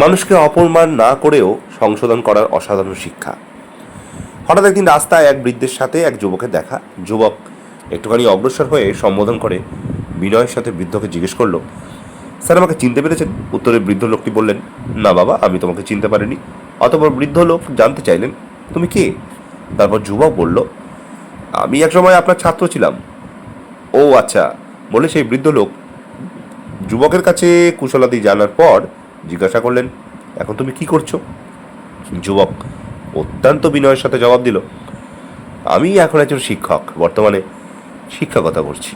মানুষকে অপমান না করেও সংশোধন করার অসাধারণ শিক্ষা। হঠাৎ একদিন রাস্তায় এক বৃদ্ধের সাথে এক যুবকের দেখা। যুবক একটুখানি অগ্রসর হয়ে সম্বোধন করে বিনয়ের সাথে বৃদ্ধকে জিজ্ঞেস করল, স্যার, আমাকে চিনতে পেরেছেন? উত্তরে বৃদ্ধ লোকটি বললেন, না বাবা, আমি তোমাকে চিনতে পারিনি। অতপর বৃদ্ধ লোক জানতে চাইলেন, তুমি কে? তারপর যুবক বলল, আমি একসময় আপনার ছাত্র ছিলাম। ও আচ্ছা বলে সেই বৃদ্ধ লোক যুবকের কাছে কুশলাদি জানার পর জিজ্ঞাসা করলেন, এখন তুমি কি করছ? যুবক অত্যন্ত বিনয়ের সাথে জবাব দিল, আমি এখন একজন শিক্ষক, বর্তমানে শিক্ষকতা করছি।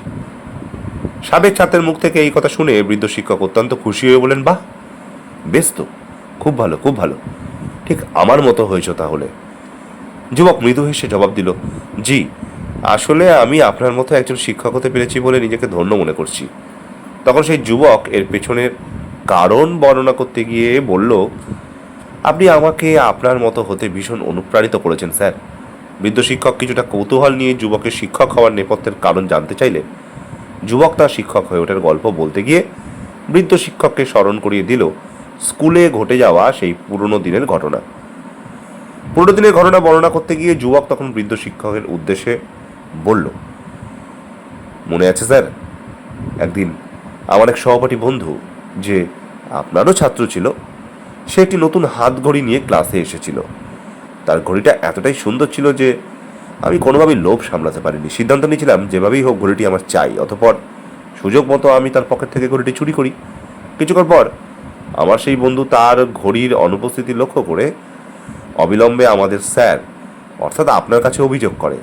সাবেক ছাত্রের মুখ থেকে এই কথা শুনে বৃদ্ধ শিক্ষক অত্যন্ত খুশি হয়ে বলেন বাহ, বেশ তো, খুব ভালো খুব ভালো। ঠিক আমার মতো হয়েছ তাহলে। যুবক মৃদু হেসে জবাব দিল, জি, আসলে আমি আপনার মতো একজন শিক্ষক হতে পেরেছি বলে নিজেকে ধন্য মনে করছি। তখন সেই যুবক এর পেছনের কারণ বর্ণনা করতে গিয়ে বলল, আপনি আমাকে আপনার মতো হতে ভীষণ অনুপ্রাণিত করেছেন, স্যার। বৃদ্ধ শিক্ষক কিছুটা কৌতূহল নিয়ে যুবকের শিক্ষক হওয়ার নেপথ্যের কারণ জানতে চাইলে যুবক তার শিক্ষক হয়ে ওঠার গল্প বলতে গিয়ে বৃদ্ধ শিক্ষককে স্মরণ করিয়ে দিল স্কুলে ঘটে যাওয়া সেই পুরনো দিনের ঘটনা। পুরনো দিনের ঘটনা বর্ণনা করতে গিয়ে যুবক তখন বৃদ্ধ শিক্ষকের উদ্দেশ্যে বলল, মনে আছে, স্যার, একদিন আমার এক সহপাঠী বন্ধু যে আপনারও ছাত্র ছিল। সে একটি নতুন হাত ঘড়ি নিয়ে ক্লাসে এসেছিল। তার ঘড়িটা এতটাই সুন্দর ছিল যে আমি কোনোভাবেই লোভ সামলাতে পারিনি। সিদ্ধান্ত নিয়েছিলাম, যেভাবেই হোক ঘড়িটি আমার চাই। অতপর সুযোগ মতো আমি তার পকেট থেকে ঘড়িটি চুরি করি। কিছুক্ষণ পর আমার সেই বন্ধু তার ঘড়ির অনুপস্থিতি লক্ষ্য করে অবিলম্বে আমাদের স্যার, অর্থাৎ আপনার কাছে অভিযোগ করে।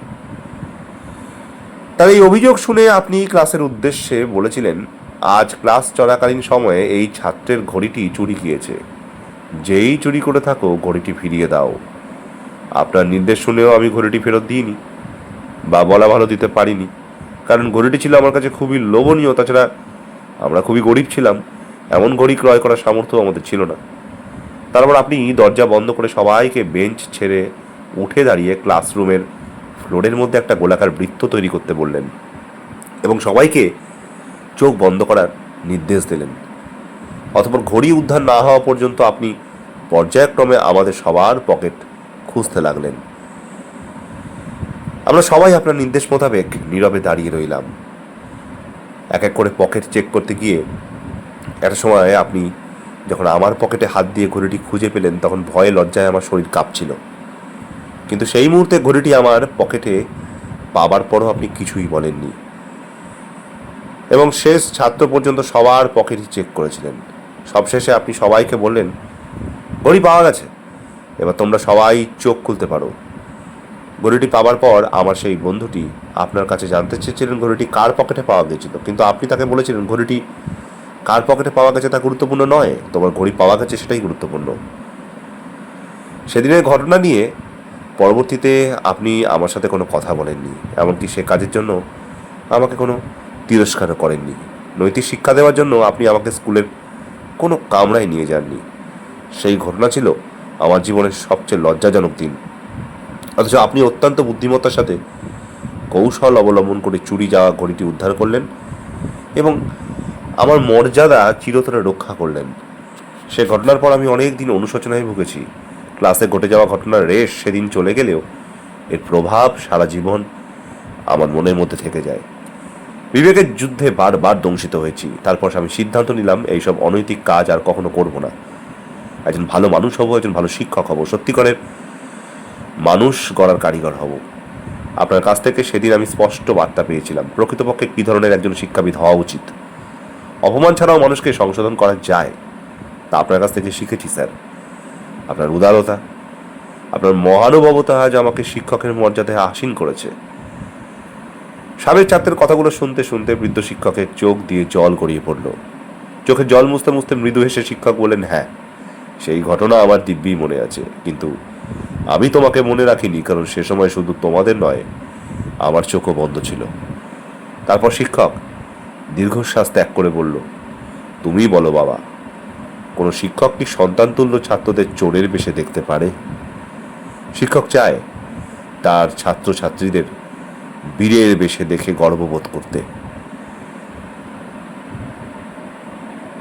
তার এই অভিযোগ শুনে আপনি ক্লাসের উদ্দেশ্যে বলেছিলেন আজ ক্লাস চলাকালীন সময়ে এই ছাত্রের ঘড়িটি চুরি গিয়েছে। যেই চুরি করে থাকো, ঘড়িটি ফিরিয়ে দাও। আপনার নির্দেশ শুনেও আমি ঘড়িটি ফেরত দিইনি বা বলা ভালো দিতে পারিনি। কারণ ঘড়িটি ছিল আমার কাছে খুবই লোভনীয়, তাছাড়া আমরা খুবই গরিব ছিলাম। এমন ঘড়ি ক্রয় করার সামর্থ্য আমাদের ছিল না। তারপর আপনি দরজা বন্ধ করে সবাইকে বেঞ্চ ছেড়ে উঠে দাঁড়িয়ে ক্লাসরুমের ফ্লোরের মধ্যে একটা গোলাকার বৃত্ত তৈরি করতে বললেন এবং সবাইকে চোখ বন্ধ করার নির্দেশ দিলেন। অতপর ঘড়ি উদ্ধার না হওয়া পর্যন্ত আপনি পর্যায়ক্রমে আমাদের সবার পকেট খুঁজতে লাগলেন। আমরা সবাই আপনার নির্দেশ মোতাবেক নীরবে দাঁড়িয়ে রইলাম। এক এক করে পকেট চেক করতে গিয়ে একটা সময় আপনি যখন আমার পকেটে হাত দিয়ে ঘড়িটি খুঁজে পেলেন, তখন ভয়ে লজ্জায় আমার শরীর কাঁপছিল। কিন্তু সেই মুহূর্তে ঘড়িটি আমার পকেটে পাবার পরও আপনি কিছুই বলেননি। এবং শেষ ছাত্র পর্যন্ত সবার পকেটই চেক করেছিলেন। সবশেষে আপনি সবাইকে বললেন, ঘড়ি পাওয়া গেছে। এবার তোমরা সবাই চোখ খুলতে পারো। ঘড়িটি পাওয়ার পর আমার সেই বন্ধুটি আপনার কাছে জানতে চেয়েছিলেন ঘড়িটি কার পকেটে পাওয়া গেছিল। কিন্তু আপনি তাকে বলেছিলেন, ঘড়িটি কার পকেটে পাওয়া গেছে তা গুরুত্বপূর্ণ নয়। তোমার ঘড়ি পাওয়া গেছে সেটাই গুরুত্বপূর্ণ। সেদিনের ঘটনা নিয়ে পরবর্তীতে আপনি আমার সাথে কোনো কথা বলেননি। এমনকি সে কাজের জন্য আমাকে কোনো তিরস্কারও করেননি। নৈতিক শিক্ষা দেওয়ার জন্য আপনি আমাকে স্কুলের কোনো কামরায় নিয়ে যাননি। সেই ঘটনা ছিল আমার জীবনের সবচেয়ে লজ্জাজনক দিন। অথচ আপনি অত্যন্ত বুদ্ধিমত্তার সাথে কৌশল অবলম্বন করে চুরি যাওয়া ঘড়িটি উদ্ধার করলেন এবং আমার মর্যাদা চিরতরে রক্ষা করলেন। সে ঘটনার পর আমি অনেক দিন অনুশোচনায় ভুগেছি। ক্লাসে ঘটে যাওয়া ঘটনার রেশ সেদিন চলে গেলেও এর প্রভাব সারা জীবন আমার মনের মধ্যে থেকে যায়। বিবেকের যুদ্ধে বারবার দংশিত হয়েছি। তারপর আমি সিদ্ধান্ত নিলাম, এইসব অনৈতিক কাজ আর কখনো করব না। একজন ভালো মানুষ হব, একজন ভালো শিক্ষক হব। সত্যিকারের মানুষ গড়ার কারিগর হব। আপনার কাছ থেকে সেদিন আমি স্পষ্ট বার্তা পেয়েছিলাম, প্রকৃতপক্ষে কী ধরনের একজন শিক্ষাবিদ হওয়া উচিত? অপমান ছাড়াও মানুষকে সংশোধন করা যায়, তা আপনার কাছ থেকে শিখেছি, স্যার। আপনার উদারতা, আপনার মহানুভবতা আজ আমাকে শিক্ষকের মর্যাদায় আসীন করেছে। সাবেক ছাত্রের কথাগুলো শুনতে শুনতে বৃদ্ধ শিক্ষকের চোখ দিয়ে জল গড়িয়ে পড়ল। চোখে জল মুছতে মুছতে মৃদু হেসে শিক্ষক বললেন হ্যাঁ সেই ঘটনা আমার দিব্যি মনে আছে। কিন্তু আমি তোমাকে মনে রাখিনি, কারণ সে সময় শুধু তোমাদের নয়, আমার চোখও বন্ধ ছিল। তারপর শিক্ষক দীর্ঘশ্বাস ত্যাগ করে বলল তুমি বলো বাবা, কোনো শিক্ষক কি সন্তানতুল্য ছাত্রদের চোরের বেশে দেখতে পারে? শিক্ষক চায় তার ছাত্রছাত্রীদের বীরের বেশে দেখে গর্ববোধ করতে।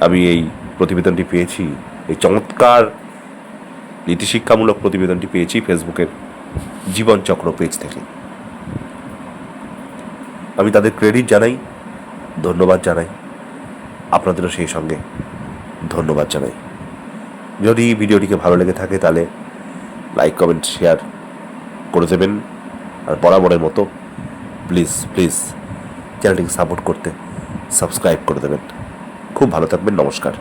আমি এই প্রতিবেদনটি পেয়েছি, এই চমৎকার নীতিশিক্ষামূলক প্রতিবেদনটি পেয়েছি ফেসবুকের জীবনচক্র পেজ থেকে। আমি তাদের ক্রেডিট জানাই, ধন্যবাদ জানাই। আপনাদেরও সেই সঙ্গে ধন্যবাদ জানাই। যদি ভিডিওটিকে ভালো লেগে থাকে তাহলে লাইক, কমেন্ট, শেয়ার করে দেবেন। আর বরাবরের মতো প্লিজ প্লিজ চ্যানেলটিকে সাপোর্ট করতে সাবস্ক্রাইব করে দেবেন। খুব ভালো থাকবেন নমস্কার।